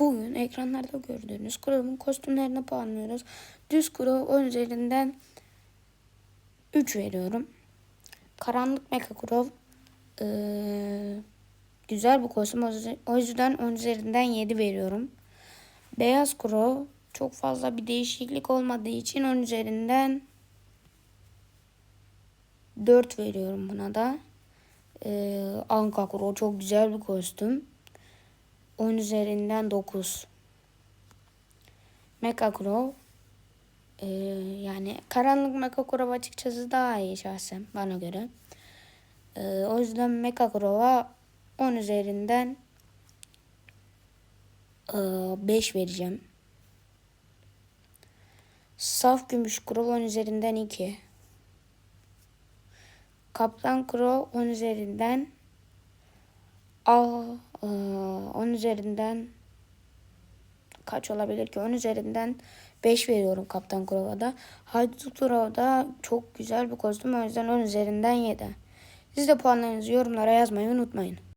Bugün ekranlarda gördüğünüz Crow'un kostümlerini puanlıyoruz. Düz Crow 10 üzerinden 3 veriyorum. Karanlık Mecha Crow eee, güzel bir kostüm. O yüzden 10 üzerinden 7 veriyorum. Beyaz Crow çok fazla bir değişiklik olmadığı için 10 üzerinden 4 veriyorum buna da. Ee, Anka Crow çok güzel bir kostüm. 10 üzerinden 9. Mecha Crow ee, yani karanlık Mecha Crow açıkçası daha iyi şahsen bana göre. Ee, o yüzden Mecha Crow'a 10 üzerinden 5 vereceğim. Saf gümüş Crow 10 üzerinden 2. Kaptan Crow 10 üzerinden Aa, eee, 10 üzerinden kaç olabilir ki? 10 üzerinden 5 veriyorum Kaptan Crow'a da. Haydut Crow da çok güzel bir kostüm. O yüzden 10 üzerinden 7. Siz de puanlarınızı yorumlara yazmayı unutmayın.